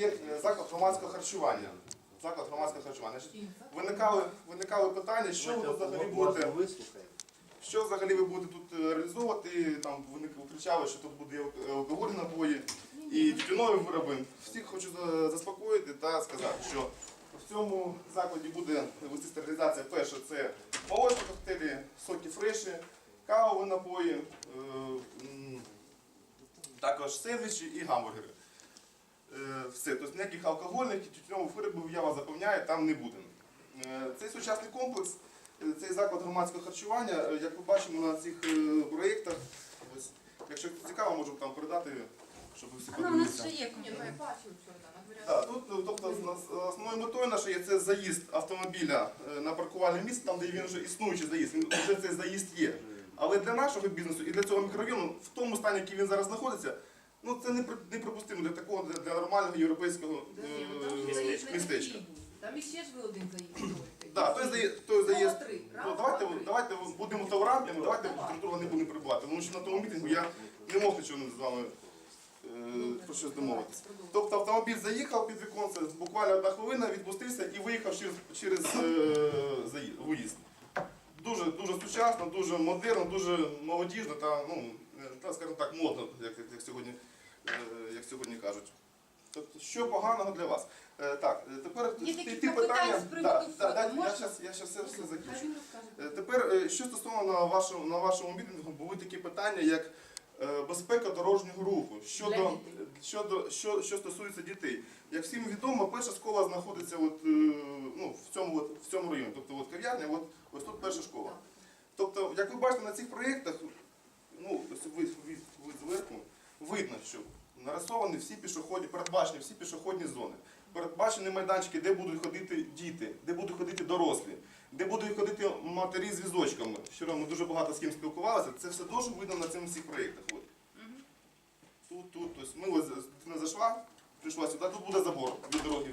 є е, заклад громадського харчування. Заклад громадського харчування. Виникали, виникали питання, що ви взагалі будете, що взагалі ви будете тут е, реалізовувати. Там вони кричали, що тут буде алкогольні напої і тютюнові вироби. Всіх хочу заспокоїти та сказати, що в цьому закладі буде вести стерилізація. Перше це молочні коктейлі, соки фреші, кавові напої, е, також сендвічі і гамбургери. Все, тобто ніяких алкогольних і тютюнових виробів, я вас запевняю, там не буде. Е, Цей сучасний комплекс, е, цей заклад громадського харчування, е, як ми бачимо на цих проєктах, ось, якщо цікаво, можу там передати, щоб ви всі Ну, у нас ще є Ні, ну я бачу вчора, Так, тут, ну, тобто, з- основною метою нашою є це заїзд автомобіля е, на паркувальне місце, там, де він вже існуючий заїзд, він вже цей заїзд є. Але для нашого бізнесу і для цього мікрорайону, в тому стані, який він зараз знаходиться, ну це непри- неприпустимо для нормального європейського ну е, не містечка. Там іще ж ви один заїзд. Да, той заїзд, той заїзд. Два, три. Ну, давайте, два, три. давайте будемо толерантними, давайте Давай. друг друга не будемо перебувати. Тому що на тому мітингу я не мог нічого з вами е, про щось домовитися. Тобто автомобіль заїхав під віконце, буквально одна хвилина, відпустився і виїхав через, через е, виїзд. Дуже, дуже сучасно, дуже модерно, дуже молодіжно та, ну, е, та, скажімо так, модно, як, як, як, сьогодні, е, як сьогодні кажуть. Тобто, що поганого для вас? Е, так, е, тепер Є ті- ті питання. з приводу Да, фото. да, я зараз я щас все, все закінчу. Е, Тепер, що стосовно на вашому, на вашому мітингу, були такі питання, як безпека дорожнього руху щодо, щодо що, що стосується дітей. Як всім відомо, перша школа знаходиться от, ну, в, цьому, от, в цьому районі. Тобто от кав'ярня, от, ось тут перша школа. Тобто, як ви бачите на цих проєктах, ну, ось ви, ви, ви зверху, видно, що нарисовані всі пішохідні, передбачені всі пішохідні зони. Передбачені майданчики, де будуть ходити діти, де будуть ходити дорослі, де будуть ходити матері з візочками. Вчора ми дуже багато з ким спілкувалися. Це все дуже видно на цих всіх проєктах. От. Тут, тут, ось. ми ось дитина зайшла, прийшла сюди, тут буде забор від дороги.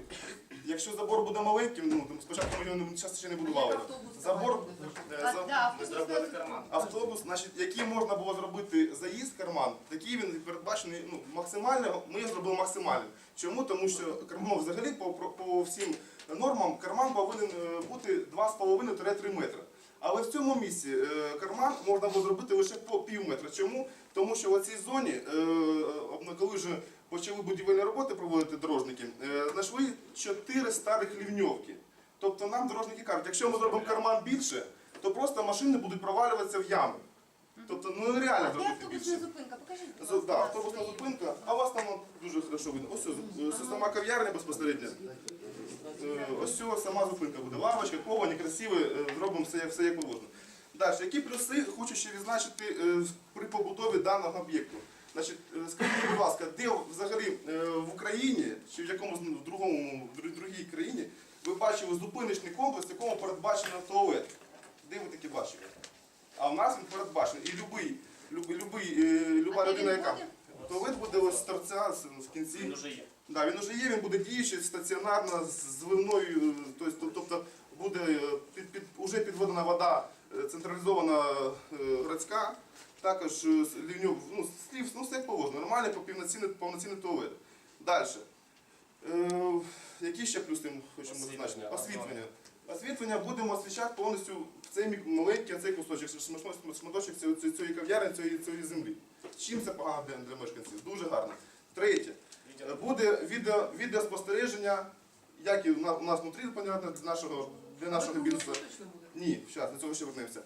Якщо забор буде маленьким, ну там спочатку ми його не- зараз ще не будували. Автобус Забор, е, за- автобус зробили карман. Автобус, значить, який можна було зробити заїзд в карман, такий він передбачений ну, максимально, ми його зробили максимальним. Чому? Тому що карман взагалі по, по, по всім нормам карман повинен е, бути 2,5-3 метри. Але в цьому місці е, карман можна було зробити лише по пів метра. Чому? Тому що в цій зоні, е, е, коли вже почали будівельні роботи проводити дорожники, е, знайшли 4 старих лівньовки. Тобто нам дорожники кажуть, якщо ми зробимо карман більше, то просто машини будуть провалюватися в ями. Тобто ну де зробити автобусна більше. зупинка? Покажіть. будь ласка. Да, автобусна зупинка, а у вас там дуже хорошо видно. Ось ось, ось сама кав'ярня безпосередньо. Е, Ось ось сама зупинка буде. Лавочка, ковані, красиві, е, зробимо все, як- все як положено. Далі, які плюси хочу ще відзначити е, при побудові даного об'єкту? Значить, е, скажіть, будь ласка, де взагалі е, в Україні чи в якомусь в другому в другій країні ви бачили зупиночний комплекс, в якому передбачено туалет? Де ви таке бачили? А в нас він передбачений. І любий, любий, любий, е, люба людина, яка туалет буде ось з торця в кінці. Він уже є. Да, він вже є, він буде діючий, стаціонарно, з зливною, тобто, тобто буде під, під, уже підведена вода централізована городська, також е, лівню, ну, слів, ну все як положено, нормальний повноцінний, повноцінний туалет. Далі. Е, які ще плюси ми хочемо зазначити? Освітлення. Освітлення будемо освіщати повністю цей маленький цей кусочок, шматочок- шматочок цієї, цієї- цієї кав'ярні, цієї, цієї землі. Чим це погано для, для мешканців? Дуже гарно. Третє. Буде відео, відеоспостереження, як і у на- у нас внутрі, понятно, для нашого, для нашого бізнесу. Ні, зараз до цього ще вернемося.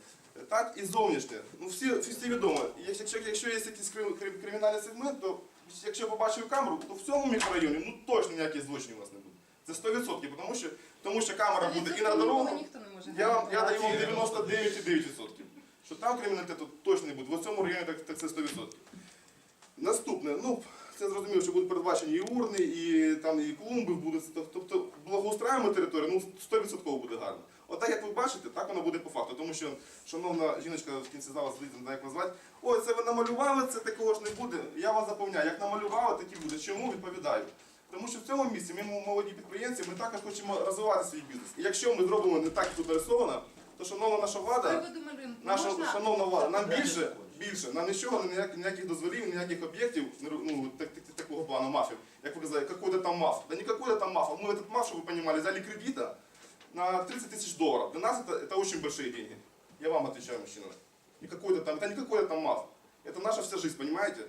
Так і зовнішнє. Ну всі, всі відомо. Якщо, якщо є якийсь крим- крим- кримінальний сегмент, то якщо побачив камеру, то в цьому мікрорайоні ну точно ніяких злочинів у вас не буде. Це 100%, тому що, тому що камера буде і на дорогу. Я, вам- я даю вам 99,9%. Що там криміналітету точно не буде. В цьому районі так, так це 100%. Наступне, ну, це зрозуміло, що будуть передбачені і урни, і там і клумби будуть. Тобто благоустраємо територію, ну 100% буде гарно. Отак, як ви бачите, так воно буде по факту. Тому що, шановна жіночка в кінці зала сидить, не знаю, як назвати, ой, це ви намалювали, це такого ж не буде. Я вам запевняю, як намалювали, так і буде. Чому відповідаю? Тому що в цьому місці ми молоді підприємці, ми також хочемо розвивати свій бізнес. І якщо ми зробимо не так, як тут нарисовано, то шановна наша влада. Приводу малюнку. Наша Можна? шановна влада, нам більше, більше. На нічого, ніяких, ніяких дозволів, ніяких об'єктів, ну, так, так, такого плану мафів. Як ви казали, какой-то там маф. Да не какой-то там маф. Мы этот маф, чтобы вы понимали, взяли кредита на 30 тысяч долларов. Для нас это, это очень большие деньги. Я вам отвечаю, мужчина. Не какой-то там, это не какой-то там маф. Это наша вся жизнь, понимаете?